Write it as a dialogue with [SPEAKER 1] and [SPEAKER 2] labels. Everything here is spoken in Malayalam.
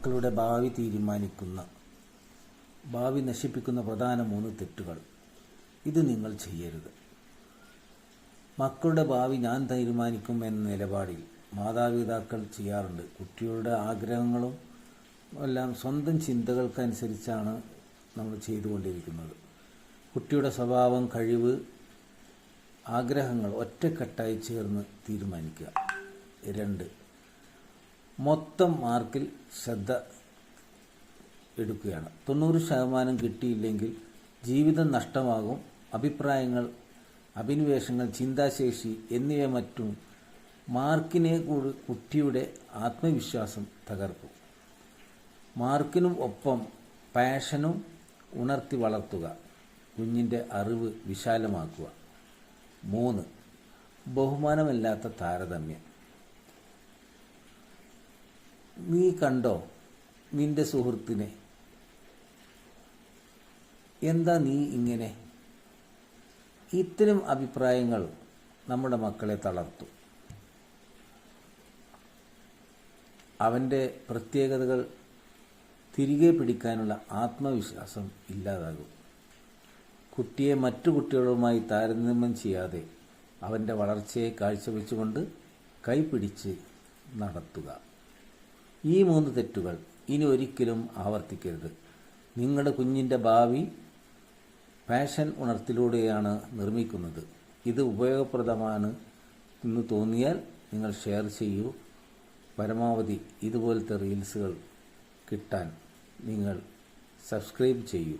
[SPEAKER 1] മക്കളുടെ ഭാവി തീരുമാനിക്കുന്ന ഭാവി നശിപ്പിക്കുന്ന പ്രധാന മൂന്ന് തെറ്റുകൾ. ഇത് നിങ്ങൾ ചെയ്യരുത്. മക്കളുടെ ഭാവി ഞാൻ തീരുമാനിക്കും എന്ന നിലപാടിൽ മാതാപിതാക്കൾ ചെയ്യാറുണ്ട്. കുട്ടികളുടെ ആഗ്രഹങ്ങളും എല്ലാം സ്വന്തം ചിന്തകൾക്കനുസരിച്ചാണ് നമ്മൾ ചെയ്തുകൊണ്ടിരിക്കുന്നത്. കുട്ടിയുടെ സ്വഭാവം കഴിവ് ആഗ്രഹങ്ങൾ ഒറ്റക്കെട്ടായി ചേർന്ന് തീരുമാനിക്കുക. രണ്ട് മൊത്തം മാർക്കിൽ ശ്രദ്ധ എടുക്കുകയാണ്. തൊണ്ണൂറ് ശതമാനം കിട്ടിയില്ലെങ്കിൽ ജീവിതം നഷ്ടമാകും. അഭിപ്രായങ്ങൾ അഭിനിവേശങ്ങൾ ചിന്താശേഷി എന്നിവ മറ്റും മാർക്കിനെ കൂടി കുട്ടിയുടെ ആത്മവിശ്വാസം തകർക്കും. മാർക്കിനും ഒപ്പം പാഷനും ഉണർത്തി വളർത്തുക കുഞ്ഞിന്റെ അറിവ് വിശാലമാക്കുക. മൂന്ന് ബഹുമാനമല്ലാത്ത താരതമ്യം. നീ കണ്ടോ നിന്റെ സുഹൃത്തിനെ? എന്താ നീ ഇങ്ങനെ? ഇത്തരം അഭിപ്രായങ്ങൾ നമ്മുടെ മക്കളെ തളർത്തു. അവന്റെ പ്രത്യേകതകൾ തിരികെ പിടിക്കാനുള്ള ആത്മവിശ്വാസം ഇല്ലാതാകും. കുട്ടിയെ മറ്റു കുട്ടികളുമായി താരതമ്യം ചെയ്യാതെ അവന്റെ വളർച്ചയെ കാഴ്ചവെച്ചുകൊണ്ട് കൈപിടിച്ച് നടത്തുക. ഈ മൂന്ന് തെറ്റുകൾ ഇനി ഒരിക്കലും ആവർത്തിക്കരുത്. നിങ്ങളുടെ കുഞ്ഞിന്റെ ഭാവി ഫാഷൻ ഉണർത്തിലൂടെയാണ് നിർമ്മിക്കുന്നത്. ഇത് ഉപയോഗപ്രദമാണ് എന്ന് തോന്നിയാൽ നിങ്ങൾ ഷെയർ ചെയ്യൂ. പരമാവധി ഇതുപോലത്തെ റീൽസുകൾ കിട്ടാൻ നിങ്ങൾ സബ്സ്ക്രൈബ് ചെയ്യൂ.